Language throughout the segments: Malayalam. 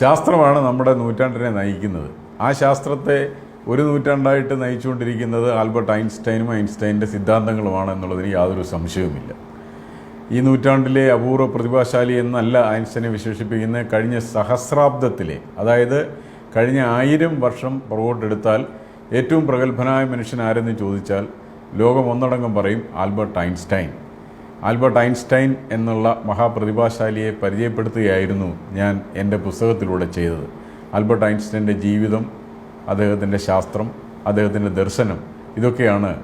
ശാസ്ത്രമാണ് നമ്മുടെ നൂറ്റാണ്ടിനെ നയിക്കുന്നത്. ആ ശാസ്ത്രത്തെ ഒരു നൂറ്റാണ്ടായിട്ട് നയിച്ചുകൊണ്ടിരിക്കുന്നത് ആൽബർട്ട് ഐൻസ്റ്റൈനും ഐൻസ്റ്റൈന്റെ സിദ്ധാന്തങ്ങളുമാണ് എന്നുള്ളതിന് യാതൊരു സംശയവുമില്ല. ഈ നൂറ്റാണ്ടിലെ അപൂർവ പ്രതിഭാശാലി എന്നല്ല ഐൻസ്റ്റൈനെ വിശേഷിപ്പിക്കുന്ന കഴിഞ്ഞ സഹസ്രാബ്ദത്തിലെ അതായത് കഴിഞ്ഞ ആയിരം വർഷം പുറകോട്ടെടുത്താൽ ഏറ്റവും പ്രഗത്ഭനായ മനുഷ്യൻ ആരെന്ന് ചോദിച്ചാൽ ലോകം ഒന്നടങ്കം പറയും ആൽബർട്ട് ഐൻസ്റ്റൈൻ. ആൽബർട്ട് ഐൻസ്റ്റൈൻ എന്നുള്ള മഹാപ്രതിഭാശാലിയെ പരിചയപ്പെടുത്തുകയായിരുന്നു ഞാൻ എന്റെ പുസ്തകത്തിലൂടെ ചെയ്തത്. ആൽബർട്ട് ഐൻസ്റ്റൈന്റെ ജീവിതം അദ്ദേഹത്തിന്റെ ശാസ്ത്രം അദ്ദേഹത്തിന്റെ ദർശനം ഇതൊക്കെയാണ്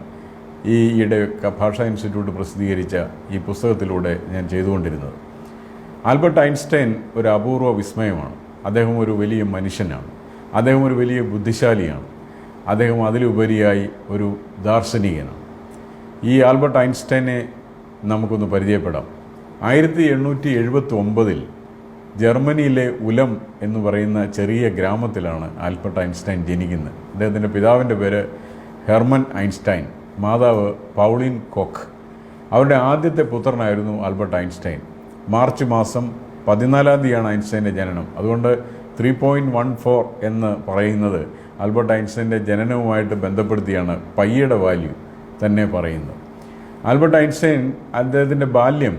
ഈ ഈയിടെ ഭാഷാ ഇൻസ്റ്റിറ്റ്യൂട്ട് പ്രസിദ്ധീകരിച്ച ഈ പുസ്തകത്തിലൂടെ ഞാൻ ചെയ്തുകൊണ്ടിരുന്നത്. ആൽബർട്ട് ഐൻസ്റ്റൈൻ ഒരു അപൂർവ വിസ്മയമാണ്. അദ്ദേഹം ഒരു വലിയ മനുഷ്യനാണ്. അദ്ദേഹം ഒരു വലിയ ബുദ്ധിശാലിയാണ്. അദ്ദേഹം അതിലുപരിയായി ഒരു ദാർശനികനാണ്. ഈ ആൽബർട്ട് ഐൻസ്റ്റൈനെ നമുക്കൊന്ന് പരിചയപ്പെടാം. ആയിരത്തി എണ്ണൂറ്റി എഴുപത്തി ഒമ്പതിൽ ജർമ്മനിയിലെ ഉലം എന്ന് പറയുന്ന ചെറിയ ഗ്രാമത്തിലാണ് ആൽബർട്ട് ഐൻസ്റ്റൈൻ ജനിക്കുന്നത്. അദ്ദേഹത്തിന്റെ പിതാവിന്റെ പേര് ഹെർമൻ ഐൻസ്റ്റൈൻ മാതാവ് പൗളിൻ കൊക്ക്. അവരുടെ ആദ്യത്തെ പുത്രനായിരുന്നു ആൽബർട്ട് ഐൻസ്റ്റൈൻ. മാർച്ച് മാസം പതിനാലാം തീയതിയാണ് ഐൻസ്റ്റൈന്റെ ജനനം. അതുകൊണ്ട് ത്രീ പോയിന്റ് വൺ ഫോർ എന്ന് പറയുന്നത് ആൽബർട്ട് ഐൻസ്റ്റൈന്റെ ജനനവുമായിട്ട് ബന്ധപ്പെടുത്തിയാണ് പയ്യയുടെ വാല്യൂ തന്നെ പറയുന്നത്. ആൽബർട്ട് ഐൻസ്റ്റൈൻ അദ്ദേഹത്തിന്റെ ബാല്യം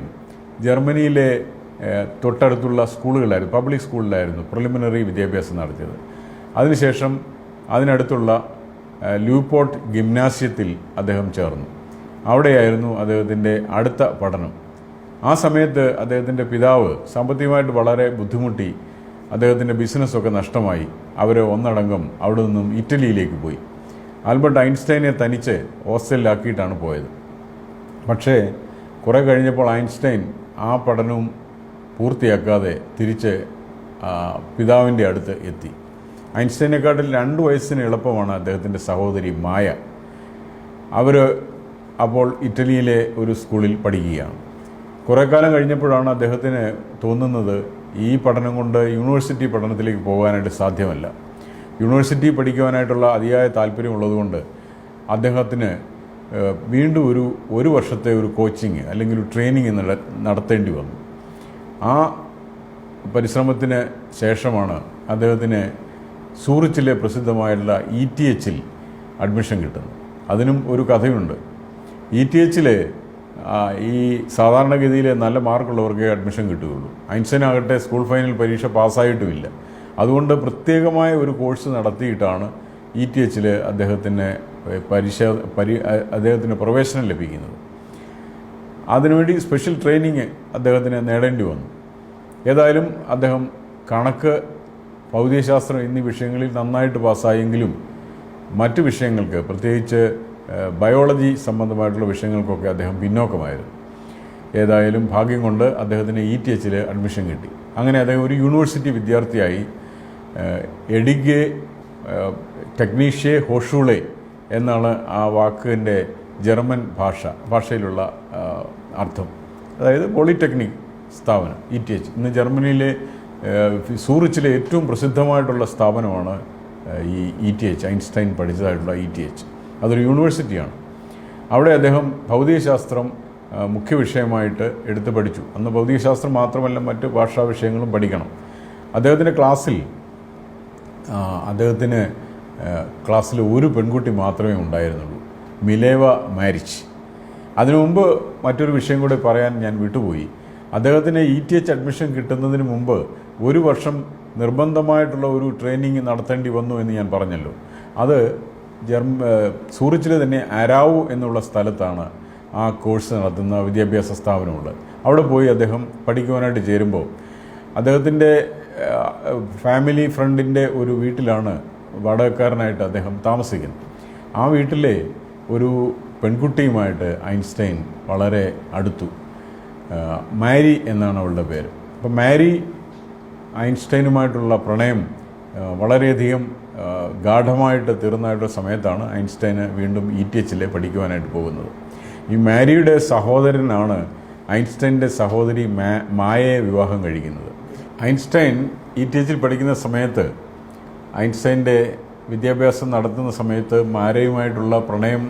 ജർമ്മനിയിലെ തൊട്ടടുത്തുള്ള സ്കൂളുകളായിരുന്നു പബ്ലിക് സ്കൂളിലായിരുന്നു പ്രിലിമിനറി വിദ്യാഭ്യാസം നടത്തിയത്. അതിനുശേഷം അതിനടുത്തുള്ള ഏഹ്, ലൂപോർട്ട് ഗിംനാസ്യത്തിൽ അദ്ദേഹം ചേർന്നു. അവിടെയായിരുന്നു അദ്ദേഹത്തിന്റെ അടുത്ത പഠനം. ആ സമയത്ത് അദ്ദേഹത്തിന്റെ പിതാവ് സാമ്പത്തികമായിട്ട് വളരെ ബുദ്ധിമുട്ടി അദ്ദേഹത്തിന്റെ ബിസിനസ്സൊക്കെ നഷ്ടമായി അവർ ഒന്നടങ്കം അവിടെ നിന്നും ഇറ്റലിയിലേക്ക് പോയി. ആൽബർട്ട് ഐൻസ്റ്റൈനെ തനിച്ച് ഹോസ്റ്റലിലാക്കിയിട്ടാണ് പോയത്. പക്ഷേ കുറേ കഴിഞ്ഞപ്പോൾ ഐൻസ്റ്റൈൻ ആ പഠനവും പൂർത്തിയാക്കാതെ തിരിച്ച് പിതാവിന്റെ അടുത്ത് എത്തി. ഐൻസ്റ്റൈനെക്കാട്ടിൽ രണ്ട് വയസ്സിന് എളുപ്പമാണ് അദ്ദേഹത്തിന്റെ സഹോദരി മായ. അവർ അപ്പോൾ ഇറ്റലിയിലെ ഒരു സ്കൂളിൽ പഠിക്കുകയാണ്. കുറേ കാലം കഴിഞ്ഞപ്പോഴാണ് അദ്ദേഹത്തിന് തോന്നുന്നത് ഈ പഠനം കൊണ്ട് യൂണിവേഴ്സിറ്റി പഠനത്തിലേക്ക് പോകാനായിട്ട് സാധ്യമല്ല. യൂണിവേഴ്സിറ്റി പഠിക്കുവാനായിട്ടുള്ള അതിയായ താല്പര്യമുള്ളതുകൊണ്ട് അദ്ദേഹത്തിന് വീണ്ടും ഒരു ഒരു വർഷത്തെ ഒരു കോച്ചിങ് അല്ലെങ്കിൽ ഒരു ട്രെയിനിങ് നട നടത്തേണ്ടി വന്നു. ആ പരിശ്രമത്തിന് ശേഷമാണ് അദ്ദേഹത്തിന് സൂറിച്ചിലെ പ്രസിദ്ധമായുള്ള ഇ ടി എച്ചിൽ അഡ്മിഷൻ കിട്ടുന്നത്. അതിനും ഒരു കഥയുണ്ട്. ഇ ടി എച്ചിൽ ഈ സാധാരണഗതിയിൽ നല്ല മാർക്കുള്ളവർക്കേ അഡ്മിഷൻ കിട്ടുകയുള്ളൂ. ഐൻസ്റ്റൈൻ ആകട്ടെ സ്കൂൾ ഫൈനൽ പരീക്ഷ പാസ്സായിട്ടുമില്ല. അതുകൊണ്ട് പ്രത്യേകമായ ഒരു കോഴ്സ് നടത്തിയിട്ടാണ് ഇ ടി എച്ചിൽ അദ്ദേഹത്തിന് പരീക്ഷ പരി അദ്ദേഹത്തിന് പ്രവേശനം ലഭിക്കുന്നത്. അതിനുവേണ്ടി സ്പെഷ്യൽ ട്രെയിനിങ് അദ്ദേഹത്തിന് നേടേണ്ടി വന്നു. ഏതായാലും അദ്ദേഹം കണക്ക് ഭൗതികശാസ്ത്രം എന്നീ വിഷയങ്ങളിൽ നന്നായിട്ട് പാസ്സായെങ്കിലും മറ്റ് വിഷയങ്ങൾക്ക് പ്രത്യേകിച്ച് ബയോളജി സംബന്ധമായിട്ടുള്ള വിഷയങ്ങൾക്കൊക്കെ അദ്ദേഹം പിന്നോക്കമായിരുന്നു. ഏതായാലും ഭാഗ്യം കൊണ്ട് അദ്ദേഹത്തിന് ഇ ടി എച്ചിൽ അഡ്മിഷൻ കിട്ടി. അങ്ങനെ അദ്ദേഹം ഒരു യൂണിവേഴ്സിറ്റി വിദ്യാർത്ഥിയായി എഡിഗെ ടെക്നീഷ്യ ഹോഷൂളെ എന്നാണ് ആ വാക്കിന്റെ ജർമ്മൻ ഭാഷ ഭാഷയിലുള്ള അർത്ഥം. അതായത് പോളിടെക്നിക് സ്ഥാപനം ഇ ടി എച്ച്. ഇന്ന് ജർമ്മനിയിലെ സൂറിച്ചിലെ ഏറ്റവും പ്രസിദ്ധമായിട്ടുള്ള സ്ഥാപനമാണ് ഈ ഇ ടി എച്ച് ഐൻസ്റ്റൈൻ പഠിച്ചതായിട്ടുള്ള ഇ ടി എച്ച്. അതൊരു യൂണിവേഴ്സിറ്റിയാണ്. അവിടെ അദ്ദേഹം ഭൗതികശാസ്ത്രം മുഖ്യ വിഷയമായിട്ട് എടുത്ത് പഠിച്ചു. അന്ന് ഭൗതികശാസ്ത്രം മാത്രമല്ല മറ്റ് ഭാഷാ വിഷയങ്ങളും പഠിക്കണം. അദ്ദേഹത്തിന്റെ ക്ലാസ്സിൽ അദ്ദേഹത്തിന് ക്ലാസ്സിൽ ഒരു പെൺകുട്ടി മാത്രമേ ഉണ്ടായിരുന്നുള്ളൂ. മിലേവ മാരിച്ച്. അതിനു മുമ്പ് മറ്റൊരു വിഷയം കൂടി പറയാൻ ഞാൻ വിട്ടുപോയി. അദ്ദേഹത്തിന് ഇ ടി എച്ച് അഡ്മിഷൻ കിട്ടുന്നതിന് മുമ്പ് ഒരു വർഷം നിർബന്ധമായിട്ടുള്ള ഒരു ട്രെയിനിങ് നടത്തേണ്ടി വന്നു എന്ന് ഞാൻ പറഞ്ഞല്ലോ. അത് ജർമ്മ സൂറിച്ചിലെ തന്നെ അരാവു എന്നുള്ള സ്ഥലത്താണ് ആ കോഴ്സ് നടത്തുന്ന വിദ്യാഭ്യാസ സ്ഥാപനമുള്ളത്. അവിടെ പോയി അദ്ദേഹം പഠിക്കുവാനായിട്ട് ചേരുമ്പോൾ അദ്ദേഹത്തിന്റെ ഫാമിലി ഫ്രണ്ടിന്റെ ഒരു വീട്ടിലാണ് വാടകക്കാരനായിട്ട് അദ്ദേഹം താമസിക്കുന്നു. ആ വീട്ടിലെ ഒരു പെൺകുട്ടിയുമായിട്ട് ഐൻസ്റ്റൈൻ വളരെ അടുത്തു. മാരി എന്നാണ് അവളുടെ പേര്. അപ്പം മാരി ഐൻസ്റ്റൈനുമായിട്ടുള്ള പ്രണയം വളരെയധികം ഗാഠമായിട്ട് തീർന്നതായിട്ടുള്ള സമയത്താണ് ഐൻസ്റ്റൈന് വീണ്ടും ഇ ടി എച്ചിലെ പഠിക്കുവാനായിട്ട് പോകുന്നത്. ഈ മാരിയുടെ സഹോദരനാണ് ഐൻസ്റ്റൈന്റെ സഹോദരി മായയെ വിവാഹം കഴിക്കുന്നത്. ഐൻസ്റ്റൈൻ ഇ ടി എച്ചിൽ പഠിക്കുന്ന സമയത്ത് ഐൻസ്റ്റൈന്റെ വിദ്യാഭ്യാസം നടത്തുന്ന സമയത്ത് മാരയുമായിട്ടുള്ള പ്രണയം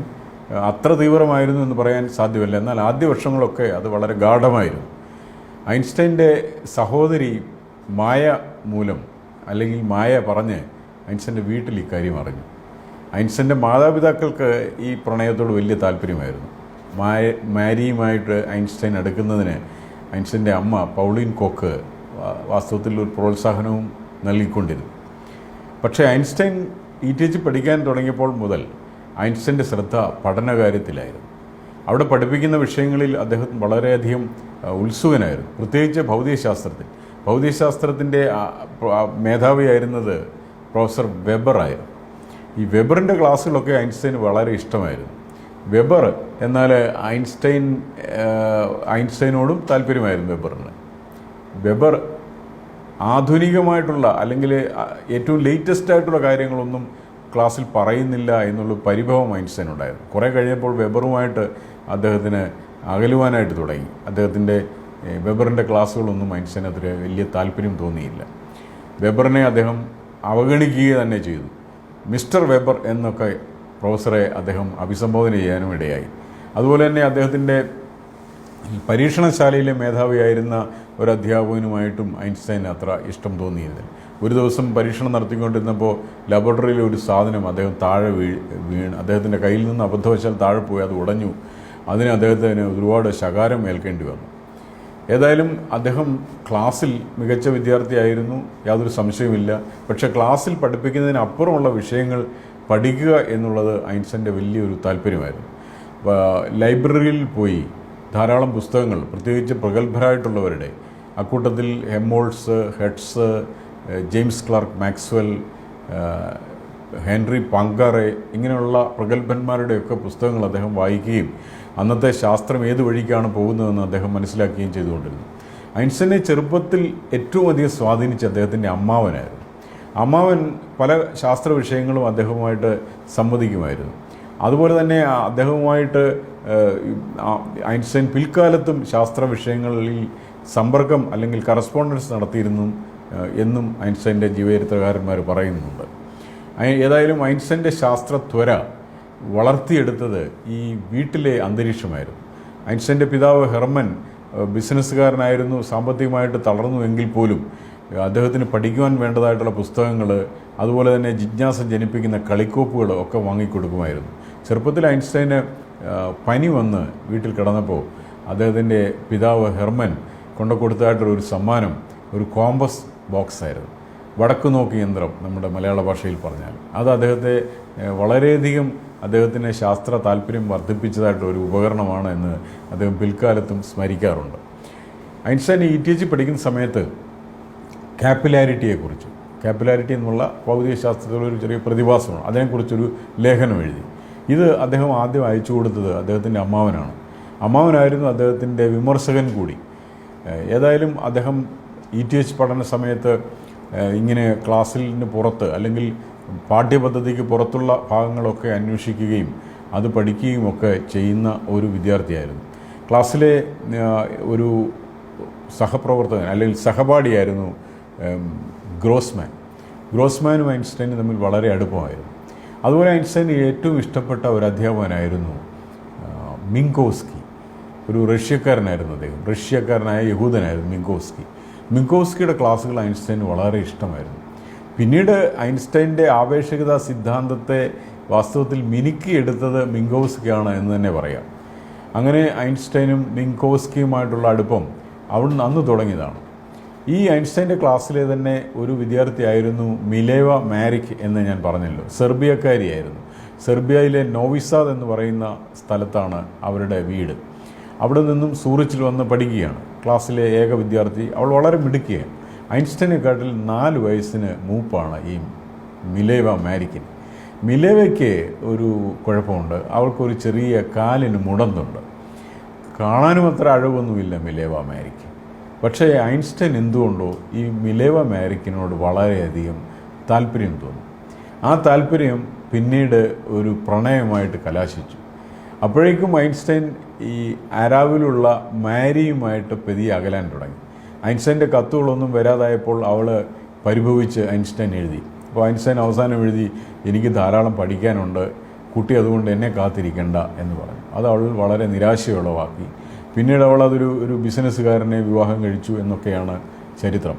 അത്ര തീവ്രമായിരുന്നു എന്ന് പറയാൻ സാധ്യമല്ല. എന്നാൽ ആദ്യ വർഷങ്ങളൊക്കെ അത് വളരെ ഗാഠമായിരുന്നു. ഐൻസ്റ്റൈന്റെ സഹോദരി മായ മൂലം അല്ലെങ്കിൽ മായ പറഞ്ഞ് ഐൻസ്റ്റൈന്റെ വീട്ടിൽ ഇക്കാര്യം അറിഞ്ഞു. ഐൻസ്റ്റൈന്റെ മാതാപിതാക്കൾക്ക് ഈ പ്രണയത്തോട് വലിയ താല്പര്യമായിരുന്നു. മായ മാരിയുമായിട്ട് ഐൻസ്റ്റൈൻ അടുക്കുന്നതിന് ഐൻസ്റ്റൈന്റെ അമ്മ പൗളീൻ കോക്ക് വാസ്തവത്തിൽ ഒരു പ്രോത്സാഹനവും നൽകിക്കൊണ്ടിരുന്നു. പക്ഷേ ഐൻസ്റ്റൈൻ ഇ ടി എച്ച് പഠിക്കാൻ തുടങ്ങിയപ്പോൾ മുതൽ ഐൻസ്റ്റൈന്റെ ശ്രദ്ധ പഠനകാര്യത്തിലായിരുന്നു. അവിടെ പഠിപ്പിക്കുന്ന വിഷയങ്ങളിൽ അദ്ദേഹം വളരെയധികം ഉത്സുകനായിരുന്നു. പ്രത്യേകിച്ച് ഭൗതികശാസ്ത്രത്തിൽ. ഭൗതികശാസ്ത്രത്തിന്റെ മേധാവിയായിരുന്നത് പ്രൊഫസർ വെബറായിരുന്നു ഈ വെബറിന്റെ ക്ലാസ്സുകളൊക്കെ ഐൻസ്റ്റൈന് വളരെ ഇഷ്ടമായിരുന്നു. വെബർ എന്നാൽ ഐൻസ്റ്റൈൻ ഐൻസ്റ്റൈനോടും താല്പര്യമായിരുന്നു വെബറിന്. വെബർ ആധുനികമായിട്ടുള്ള അല്ലെങ്കിൽ ഏറ്റവും ലേറ്റസ്റ്റ് ആയിട്ടുള്ള കാര്യങ്ങളൊന്നും ക്ലാസ്സിൽ പറയുന്നില്ല എന്നുള്ള പരിഭവം ഐൻസ്റ്റൈൻ ഉണ്ടായിരുന്നു. കുറേ കഴിഞ്ഞപ്പോൾ വെബറുമായിട്ട് അദ്ദേഹത്തിന് അകലുവാനായിട്ട് തുടങ്ങി. അദ്ദേഹത്തിന്റെ വെബറിന്റെ ക്ലാസ്സുകളൊന്നും ഐൻസ്റ്റൈൻ അത്ര വലിയ താല്പര്യം തോന്നിയില്ല. വെബറിനെ അദ്ദേഹം അവഗണിക്കുക തന്നെ ചെയ്തു. മിസ്റ്റർ വെബർ എന്നൊക്കെ പ്രൊഫസറെ അദ്ദേഹം അഭിസംബോധന ചെയ്യാനും ഇടയായി. അതുപോലെ തന്നെ അദ്ദേഹത്തിന്റെ പരീക്ഷണശാലയിലെ മേധാവിയായിരുന്ന ഒരു അധ്യാപകനുമായിട്ടും ഐൻസ്റ്റൈൻ അത്ര ഇഷ്ടം തോന്നിയിരുന്നില്ല. ഒരു ദിവസം പരീക്ഷണം നടത്തിക്കൊണ്ടിരുന്നപ്പോൾ ലബോറട്ടറിയിലെ ഒരു സാധനം അദ്ദേഹം താഴെ വീ വീണ് അദ്ദേഹത്തിന്റെ കയ്യിൽ നിന്ന് അബദ്ധവശാൽ താഴെ പോയി അത് ഉടഞ്ഞു. അതിന് അദ്ദേഹത്തിന് ഒരുപാട് ശകാരം ഏൽക്കേണ്ടി വന്നു. ഏതായാലും അദ്ദേഹം ക്ലാസ്സിൽ മികച്ച വിദ്യാർത്ഥിയായിരുന്നു യാതൊരു സംശയവുമില്ല. പക്ഷേ ക്ലാസ്സിൽ പഠിപ്പിക്കുന്നതിനപ്പുറമുള്ള വിഷയങ്ങൾ പഠിക്കുക എന്നുള്ളത് ഐൻസ്റ്റന്റെ വലിയൊരു താല്പര്യമായിരുന്നു. ലൈബ്രറിയിൽ പോയി ധാരാളം പുസ്തകങ്ങൾ പ്രത്യേകിച്ച് പ്രഗത്ഭരായിട്ടുള്ളവരുടെ. അക്കൂട്ടത്തിൽ Helmholtz James Clerk Maxwell Henri Poincare ഇങ്ങനെയുള്ള പ്രഗത്ഭന്മാരുടെയൊക്കെ പുസ്തകങ്ങൾ അദ്ദേഹം വായിക്കുകയും അന്നത്തെ ശാസ്ത്രം ഏത് വഴിക്കാണ് പോകുന്നതെന്ന് അദ്ദേഹം മനസ്സിലാക്കുകയും ചെയ്തുകൊണ്ടിരുന്നു. ഐൻസ്റ്റൈനെ ചെറുപ്പത്തിൽ ഏറ്റവും അധികം സ്വാധീനിച്ച അദ്ദേഹത്തിന്റെ അമ്മാവനായിരുന്നു. അമ്മാവൻ പല ശാസ്ത്ര വിഷയങ്ങളും അദ്ദേഹവുമായിട്ട് സംവദിക്കുമായിരുന്നു. അതുപോലെ തന്നെ അദ്ദേഹവുമായിട്ട് ഐൻസ്റ്റൈൻ പിൽക്കാലത്തും ശാസ്ത്ര വിഷയങ്ങളിൽ സമ്പർക്കം അല്ലെങ്കിൽ കറസ്പോണ്ടൻസ് നടത്തിയിരുന്നു എന്നും ഐൻസ്റ്റൈന്റെ ജീവചരിത്രകാരന്മാർ പറയുന്നുണ്ട്. ഏതായാലും ഐൻസ്റ്റൈന്റെ ശാസ്ത്ര ത്വര വളർത്തിയെടുത്തത് ഈ വീട്ടിലെ അന്തരീക്ഷമായിരുന്നു. ഐൻസ്റ്റൈന്റെ പിതാവ് ഹെർമൻ ബിസിനസ്സുകാരനായിരുന്നു സാമ്പത്തികമായിട്ട് തളർന്നു എങ്കിൽ പോലും അദ്ദേഹത്തിന് പഠിക്കുവാൻ വേണ്ടതായിട്ടുള്ള പുസ്തകങ്ങൾ അതുപോലെ തന്നെ ജിജ്ഞാസ ജനിപ്പിക്കുന്ന കളിക്കോപ്പുകൾ ഒക്കെ വാങ്ങിക്കൊടുക്കുമായിരുന്നു. ചെറുപ്പത്തിൽ ഐൻസ്റ്റൈന് പനി വന്ന് വീട്ടിൽ കിടന്നപ്പോൾ അദ്ദേഹത്തിന്റെ പിതാവ് ഹെർമൻ കൊണ്ടു കൊടുത്തതായിട്ടുള്ള ഒരു സമ്മാനം ഒരു കോമ്പസ് ബോക്സ് ആയിരുന്നു വടക്കു നോക്കി യന്ത്രം നമ്മുടെ മലയാള ഭാഷയിൽ പറഞ്ഞാൽ. അത് അദ്ദേഹത്തെ വളരെയധികം അദ്ദേഹത്തിന്റെ ശാസ്ത്ര താല്പര്യം വർദ്ധിപ്പിച്ചതായിട്ടുള്ള ഒരു ഉപകരണമാണ് എന്ന് അദ്ദേഹം പിൽക്കാലത്തും സ്മരിക്കാറുണ്ട്. ഐൻസ്റ്റൈൻ ഇ ടി എച്ച് പഠിക്കുന്ന സമയത്ത് കാപ്പിലാരിറ്റിയെക്കുറിച്ച് കാപ്പിലാരിറ്റി എന്നുള്ള ഭൗതികശാസ്ത്രത്തിലുള്ള ഒരു ചെറിയ പ്രതിഭാസമാണ്. അതിനെക്കുറിച്ചൊരു ലേഖനം എഴുതി. ഇത് അദ്ദേഹം ആദ്യം അയച്ചു കൊടുത്തത് അദ്ദേഹത്തിന്റെ അമ്മാവനാണ്. അമ്മാവനായിരുന്നു അദ്ദേഹത്തിന്റെ വിമർശകൻ കൂടി. ഏതായാലും അദ്ദേഹം ഇ ടി എച്ച് പഠന സമയത്ത് ഇങ്ങനെ ക്ലാസ്സിന് പുറത്ത് അല്ലെങ്കിൽ പാഠ്യപദ്ധതിക്ക് പുറത്തുള്ള ഭാഗങ്ങളൊക്കെ അന്വേഷിക്കുകയും അത് പഠിക്കുകയും ഒക്കെ ചെയ്യുന്ന ഒരു വിദ്യാർത്ഥിയായിരുന്നു. ക്ലാസ്സിലെ ഒരു സഹപ്രവർത്തകൻ അല്ലെങ്കിൽ സഹപാഠിയായിരുന്നു ഗ്രോസ്മാൻ. ഗ്രോസ്മാനും ഐൻസ്റ്റൈനും തമ്മിൽ വളരെ അടുപ്പമായിരുന്നു. അതുപോലെ ഐൻസ്റ്റൈൻ ഏറ്റവും ഇഷ്ടപ്പെട്ട ഒരു അധ്യാപകനായിരുന്നു മിങ്കോസ്കി. ഒരു റഷ്യക്കാരനായിരുന്നു അദ്ദേഹം. റഷ്യക്കാരനായ യഹൂദനായിരുന്നു മിങ്കോസ്കി. മിങ്കോസ്കിയുടെ ക്ലാസ്സുകൾ ഐൻസ്റ്റൈന് വളരെ ഇഷ്ടമായിരുന്നു. പിന്നീട് ഐൻസ്റ്റൈന്റെ ആപേക്ഷികത സിദ്ധാന്തത്തെ വാസ്തവത്തിൽ മിനുക്കിയെടുത്തത് മിങ്കോസ്കിയാണ് എന്ന് തന്നെ പറയാം. അങ്ങനെ ഐൻസ്റ്റൈനും മിങ്കോസ്കിയുമായിട്ടുള്ള അടുപ്പം അവിടുന്ന് അന്ന് തുടങ്ങിയതാണ്. ഈ ഐൻസ്റ്റൈന്റെ ക്ലാസ്സിലെ തന്നെ ഒരു വിദ്യാർത്ഥിയായിരുന്നു മിലേവ മാരിക് എന്ന് ഞാൻ പറഞ്ഞല്ലോ. സെർബിയക്കാരിയായിരുന്നു. സെർബിയയിലെ നോവിസാദ് എന്ന് പറയുന്ന സ്ഥലത്താണ് അവരുടെ വീട്. അവിടെ നിന്നും സൂറിച്ചിൽ വന്ന് പഠിക്കുകയാണ്. ക്ലാസ്സിലെ ഏക വിദ്യാർത്ഥി. അവൾ വളരെ മിടുക്കിയാണ്. ഐൻസ്റ്റൈനെക്കാട്ടിൽ നാല് വയസ്സിന് മൂപ്പാണ് ഈ മിലേവ മാരിക്കിന്. മിലേവയ്ക്ക് ഒരു കുഴപ്പമുണ്ട്. അവൾക്കൊരു ചെറിയ കാലിന് മുടന്തുണ്ട്. കാണാനും അത്ര അഴവൊന്നുമില്ല മിലേവ മാരിക്ക്. പക്ഷേ ഐൻസ്റ്റൈൻ എന്തുകൊണ്ടോ ഈ മിലേവ മാരിക്കിനോട് വളരെയധികം താല്പര്യം തോന്നി. ആ താല്പര്യം പിന്നീട് ഒരു പ്രണയമായിട്ട് കലാശിച്ചു. അപ്പോഴേക്കും ഐൻസ്റ്റൈൻ ഈ അരാവിലുള്ള മാരിയുമായിട്ട് പെതി അകലാൻ തുടങ്ങി. ഐൻസ്റ്റൈന്റെ കത്തുകളൊന്നും വരാതായപ്പോൾ അവൾ പരിഭവിച്ച് ഐൻസ്റ്റൈൻ എഴുതി. അപ്പോൾ ഐൻസ്റ്റൈൻ അവസാനം എഴുതി എനിക്ക് ധാരാളം പഠിക്കാനുണ്ട്. കുട്ടി അതുകൊണ്ട് എന്നെ കാത്തിരിക്കണ്ട എന്ന് പറഞ്ഞു. അത് അവൾ വളരെ നിരാശയുളവാക്കി. പിന്നീട് അവൾ അതൊരു ഒരു ബിസിനസ്സുകാരനെ വിവാഹം കഴിച്ചു എന്നൊക്കെയാണ് ചരിത്രം.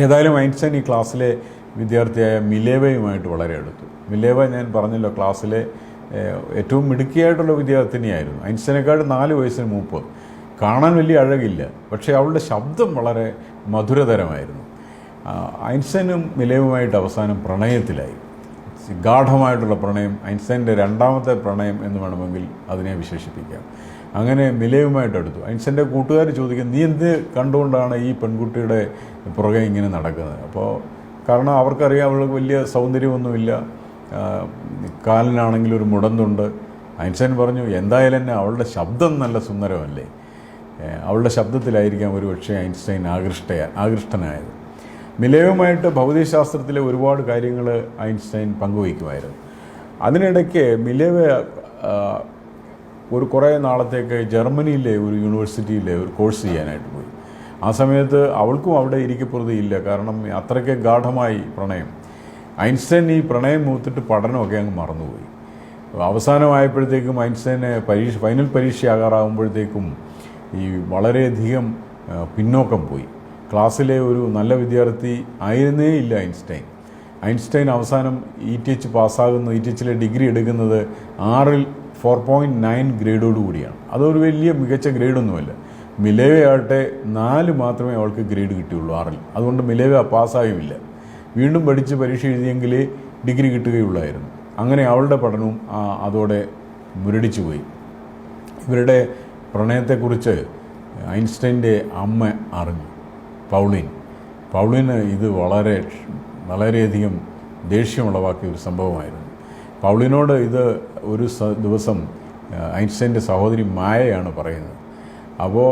ഏതായാലും ഐൻസ്റ്റൈൻ ഈ ക്ലാസ്സിലെ വിദ്യാർത്ഥിയായ മിലേവയുമായിട്ട് വളരെ അടുത്തു. മിലേവ ഞാൻ പറഞ്ഞല്ലോ ക്ലാസ്സിലെ ഏറ്റവും മിടുക്കിയായിട്ടുള്ള വിദ്യാർത്ഥിനിയായിരുന്നു. ഐൻസ്റ്റൈനേക്കാൾ നാല് വയസ്സിന് മൂപ്പ്. കാണാൻ വലിയ അഴകില്ല. പക്ഷേ അവളുടെ ശബ്ദം വളരെ മധുരതരമായിരുന്നു. ഐൻസ്റ്റൈനും മിലേവുമായിട്ട് അവസാനം പ്രണയത്തിലായി. ഗാഠമായിട്ടുള്ള പ്രണയം ഐൻസ്റ്റൈന്റെ രണ്ടാമത്തെ പ്രണയം എന്ന് വേണമെങ്കിൽ അതിനെ വിശേഷിപ്പിക്കാം. അങ്ങനെ മിലേവുമായിട്ട് അടുത്തു ഐൻസ്റ്റന്റെ കൂട്ടുകാർ ചോദിക്കും നീ എന്ത് കണ്ടുകൊണ്ടാണ് ഈ പെൺകുട്ടിയുടെ പുറകെ ഇങ്ങനെ നടക്കുന്നത്? അപ്പോൾ കാരണം അവർക്കറിയാം അവൾക്ക് വലിയ സൗന്ദര്യമൊന്നുമില്ല. കാലിനാണെങ്കിലും ഒരു മുടന്തുണ്ട്. ഐൻസ്റ്റൈൻ പറഞ്ഞു എന്തായാലും തന്നെ അവളുടെ ശബ്ദം നല്ല സുന്ദരമല്ലേ? അവളുടെ ശബ്ദത്തിലായിരിക്കാം ഒരു പക്ഷേ ഐൻസ്റ്റൈൻ ആകൃഷ്ട ആകൃഷ്ടനായത്. മിലേവുമായിട്ട് ഭൗതികശാസ്ത്രത്തിലെ ഒരുപാട് കാര്യങ്ങൾ ഐൻസ്റ്റൈൻ പങ്കുവയ്ക്കുമായിരുന്നു. അതിനിടയ്ക്ക് മിലേവ ഒരു കുറേ നാളത്തേക്ക് ജർമ്മനിയിലെ ഒരു യൂണിവേഴ്സിറ്റിയിലെ ഒരു കോഴ്സ് ചെയ്യാനായിട്ട് പോയി. ആ സമയത്ത് അവൾക്കും അവിടെ ഇരിക്കപ്പുറതിയില്ല കാരണം അത്രയ്ക്ക് ഗാഠമായി പ്രണയം. ഐൻസ്റ്റൈൻ ഈ പ്രണയം മൂത്തിട്ട് പഠനമൊക്കെ അങ്ങ് മറന്നുപോയി. അവസാനമായപ്പോഴത്തേക്കും ഐൻസ്റ്റൈന് പരീക്ഷ ഫൈനൽ പരീക്ഷയാകാറാകുമ്പോഴത്തേക്കും ഈ വളരെയധികം പിന്നോക്കം പോയി. ക്ലാസ്സിലെ ഒരു നല്ല വിദ്യാർത്ഥി ആയിരുന്നേ ഇല്ല ഐൻസ്റ്റൈൻ. ഐൻസ്റ്റൈൻ അവസാനം ഇ ടി എച്ച് പാസ്സാകുന്നു. ഇ ടി എച്ചിലെ ഡിഗ്രി എടുക്കുന്നത് ആറിൽ ഫോർ പോയിന്റ് നയൻ ഗ്രേഡോട് കൂടിയാണ്. അതൊരു വലിയ മികച്ച ഗ്രേഡൊന്നുമല്ല. മിലേവയാകട്ടെ നാല് മാത്രമേ അവൾക്ക് ഗ്രേഡ് കിട്ടിയുള്ളൂ ആറിൽ. അതുകൊണ്ട് മിലേവ പാസ്സായുമില്ല. വീണ്ടും പഠിച്ച് പരീക്ഷ എഴുതിയെങ്കിലേ ഡിഗ്രി കിട്ടുകയുള്ളായിരുന്നു. അങ്ങനെ അവളുടെ പഠനവും അതോടെ മുരടിച്ചു പോയി. ഇവരുടെ പ്രണയത്തെക്കുറിച്ച് ഐൻസ്റ്റൈന്റെ അമ്മ അറിഞ്ഞു. പൗളിൻ. പൗളിന് ഇത് വളരെ വളരെയധികം ദേഷ്യമുളവാക്കിയ ഒരു സംഭവമായിരുന്നു. പൗളിനോട് ഇത് ഒരു ദിവസം ഐൻസ്റ്റൈന്റെ സഹോദരി മായയാണ് പറയുന്നത്. അപ്പോൾ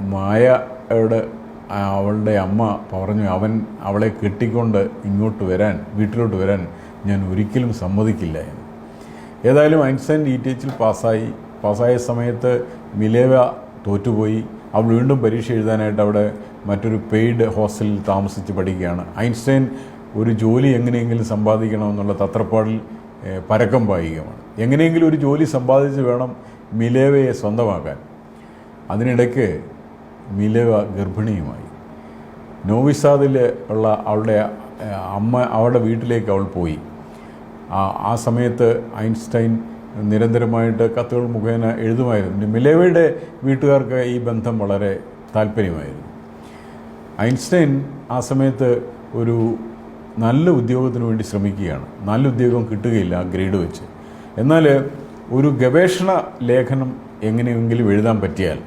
മായയുടെ അവളുടെ അമ്മ പറഞ്ഞു അവൻ അവളെ കെട്ടിക്കൊണ്ട് ഇങ്ങോട്ട് വരാൻ വീട്ടിലോട്ട് വരാൻ ഞാൻ ഒരിക്കലും സമ്മതിക്കില്ല എന്ന്. ഏതായാലും ഐൻസ്റ്റൈൻ ഡി ടി എച്ചിൽ പാസ്സായി. പാസ്സായ സമയത്ത് മിലേവ തോറ്റുപോയി. അവൾ വീണ്ടും പരീക്ഷ എഴുതാനായിട്ട് അവിടെ മറ്റൊരു പെയ്ഡ് ഹോസ്റ്റലിൽ താമസിച്ച് പഠിക്കുകയാണ്. ഐൻസ്റ്റൈൻ ഒരു ജോലി എങ്ങനെയെങ്കിലും സമ്പാദിക്കണമെന്നുള്ള തത്രപ്പാടിൽ പരക്കം പായികമാണ്. എങ്ങനെയെങ്കിലും ഒരു ജോലി സമ്പാദിച്ച് വേണം മിലേവയെ സ്വന്തമാക്കാൻ. അതിനിടയ്ക്ക് മിലേവ ഗർഭിണിയുമായി. നോവിസാദിൽ ഉള്ള അവളുടെ അമ്മ അവളുടെ വീട്ടിലേക്ക് അവൾ പോയി. ആ സമയത്ത് ഐൻസ്റ്റൈൻ നിരന്തരമായിട്ട് കത്തുകൾ മുഖേന എഴുതുമായിരുന്നു. മിലേവയുടെ വീട്ടുകാർക്ക് ഈ ബന്ധം വളരെ താല്പര്യമായിരുന്നു. ഐൻസ്റ്റൈൻ ആ സമയത്ത് ഒരു നല്ല ഉദ്യോഗത്തിന് വേണ്ടി ശ്രമിക്കുകയാണ്. നല്ല ഉദ്യോഗം കിട്ടുകയില്ല ആ ഗ്രേഡ് വെച്ച്. എന്നാൽ ഒരു ഗവേഷണ ലേഖനം എങ്ങനെയെങ്കിലും എഴുതാൻ പറ്റിയാൽ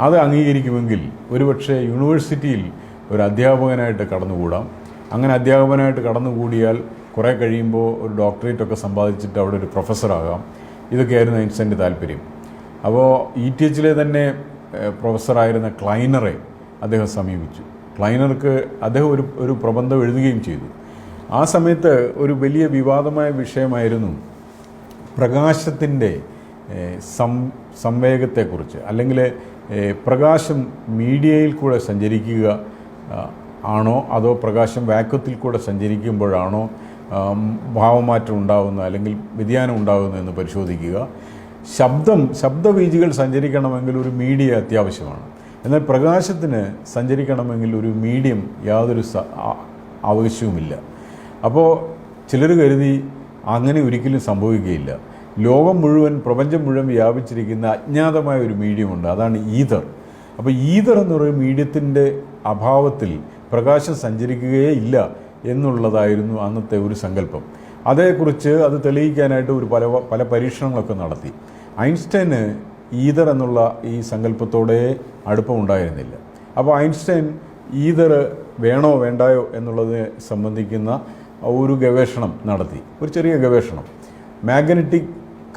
അത് അംഗീകരിക്കുമെങ്കിൽ ഒരുപക്ഷെ യൂണിവേഴ്സിറ്റിയിൽ ഒരു അധ്യാപകനായിട്ട് കടന്നുകൂടാം. അങ്ങനെ അധ്യാപകനായിട്ട് കടന്നുകൂടിയാൽ കുറേ കഴിയുമ്പോൾ ഒരു ഡോക്ടറേറ്റ് ഒക്കെ സമ്പാദിച്ചിട്ട് അവിടെ ഒരു പ്രൊഫസറാകാം ഇതൊക്കെയായിരുന്നു ഐൻസ്റ്റൈന്റെ താല്പര്യം. അപ്പോൾ ഇ ടി എച്ചിലെ തന്നെ പ്രൊഫസറായിരുന്ന ക്ലൈനറെ അദ്ദേഹം സമീപിച്ചു. ക്ലൈനർക്ക് അദ്ദേഹം ഒരു ഒരു പ്രബന്ധം എഴുതുകയും ചെയ്തു. ആ സമയത്ത് ഒരു വലിയ വിവാദമായ വിഷയമായിരുന്നു പ്രകാശത്തിന്റെ സം സംവേഗത്തെക്കുറിച്ച്. അല്ലെങ്കിൽ പ്രകാശം മീഡിയയിൽ കൂടെ സഞ്ചരിക്കുക ആണോ? അതോ പ്രകാശം വാക്വത്തിൽ കൂടെ സഞ്ചരിക്കുമ്പോഴാണോ ഭാവമാറ്റം ഉണ്ടാകുന്നത് അല്ലെങ്കിൽ വ്യതിയാനം ഉണ്ടാകുന്നത് എന്ന് പരിശോധിക്കുക. ശബ്ദം ശബ്ദവീജികൾ സഞ്ചരിക്കണമെങ്കിൽ ഒരു മീഡിയ അത്യാവശ്യമാണ്. എന്നാൽ പ്രകാശത്തിന് സഞ്ചരിക്കണമെങ്കിൽ ഒരു മീഡിയം യാതൊരു ആവശ്യവുമില്ല. അപ്പോൾ ചിലർ കരുതി അങ്ങനെ ഒരിക്കലും സംഭവിക്കുകയില്ല. ലോകം മുഴുവൻ പ്രപഞ്ചം മുഴുവൻ വ്യാപിച്ചിരിക്കുന്ന അജ്ഞാതമായ ഒരു മീഡിയമുണ്ട് അതാണ് ഈതർ അപ്പോൾ ഈതർ എന്ന് പറയുന്ന മീഡിയത്തിന്റെ അഭാവത്തിൽ പ്രകാശം സഞ്ചരിക്കുകയേ ഇല്ല എന്നുള്ളതായിരുന്നു അന്നത്തെ ഒരു സങ്കല്പം. അതേക്കുറിച്ച് അത് തെളിയിക്കാനായിട്ട് ഒരു പല പല പരീക്ഷണങ്ങളൊക്കെ നടത്തി. ഐൻസ്റ്റൈന് ഈതർ എന്നുള്ള ഈ സങ്കല്പത്തോടെ അടുപ്പമുണ്ടായിരുന്നില്ല അപ്പോൾ ഐൻസ്റ്റൈൻ ഈതർ വേണോ വേണ്ടായോ എന്നുള്ളതിനെ സംബന്ധിക്കുന്ന ഒരു ഗവേഷണം നടത്തി. ഒരു ചെറിയ ഗവേഷണം. മാഗ്നറ്റിക്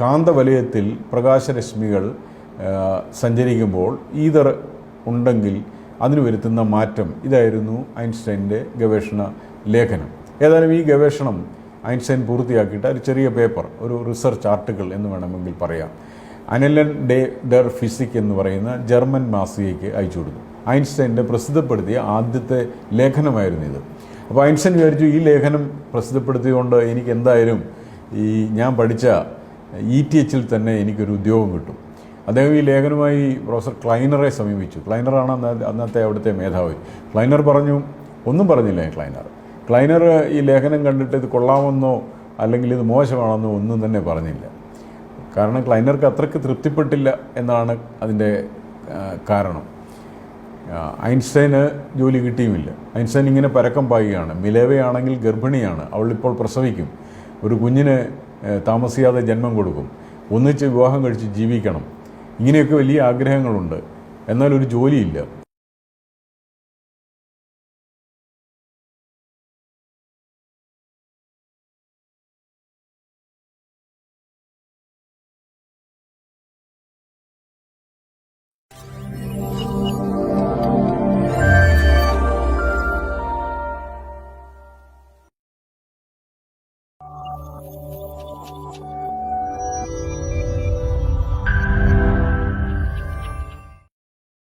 കാന്തവലയത്തിൽ പ്രകാശരശ്മികൾ സഞ്ചരിക്കുമ്പോൾ ഈതർ ഉണ്ടെങ്കിൽ അതിന് വരുത്തുന്ന മാറ്റം ഇതായിരുന്നു ഐൻസ്റ്റൈന്റെ ഗവേഷണ ലേഖനം. ഏതായാലും ഈ ഗവേഷണം ഐൻസ്റ്റൈൻ പൂർത്തിയാക്കിയിട്ട് ഒരു ചെറിയ പേപ്പർ ഒരു റിസർച്ച് ആർട്ടിക്കിൾ എന്ന് വേണമെങ്കിൽ പറയാം. അനലൻ ഡേ ഡർ ഫിസിക് എന്ന് പറയുന്ന ജർമ്മൻ മാസികയ്ക്ക് അയച്ചു കൊടുത്തു. ഐൻസ്റ്റൈന്റെ പ്രസിദ്ധപ്പെടുത്തിയ ആദ്യത്തെ ലേഖനമായിരുന്നു ഇത്. അപ്പോൾ ഐൻസ്റ്റൈൻ വിചാരിച്ചു ഈ ലേഖനം പ്രസിദ്ധപ്പെടുത്തിയതുകൊണ്ട് എനിക്ക് എന്തായാലും ഈ ഞാൻ പഠിച്ച ഇ ടി എച്ചിൽ തന്നെ എനിക്കൊരു ഉദ്യോഗം കിട്ടും. അദ്ദേഹം ഈ ലേഖനമായി പ്രൊഫസർ ക്ലൈനറെ സമീപിച്ചു. ക്ലൈനറാണ് അന്ന- അന്നത്തെ അവിടുത്തെ മേധാവി. ക്ലൈനർ പറഞ്ഞു ഒന്നും പറഞ്ഞില്ല ക്ലൈനർ. ക്ലൈനർ ഈ ലേഖനം കണ്ടിട്ട് ഇത് കൊള്ളാമെന്നോ അല്ലെങ്കിൽ ഇത് മോശമാണെന്നോ ഒന്നും തന്നെ പറഞ്ഞില്ല. കാരണം ക്ലൈനർക്ക് അത്രയ്ക്ക് തൃപ്തിപ്പെട്ടില്ല എന്നാണ് അതിന്റെ കാരണം. ഐൻസ്റ്റൈന് ജോലി കിട്ടിയുമില്ല. ഐൻസ്റ്റൈൻ ഇങ്ങനെ പരക്കം പായുകയാണ്. മിലേവയാണെങ്കിൽ ഗർഭിണിയാണ്. അവളിപ്പോൾ പ്രസവിക്കും. ഒരു കുഞ്ഞിന് താമസിയാതെ ജന്മം കൊടുക്കും. ഒന്നിച്ച് വിവാഹം കഴിച്ച് ജീവിക്കണം. ഇങ്ങനെയൊക്കെ വലിയ ആഗ്രഹങ്ങളുണ്ട്. എന്നാൽ ഒരു ജോലിയില്ല.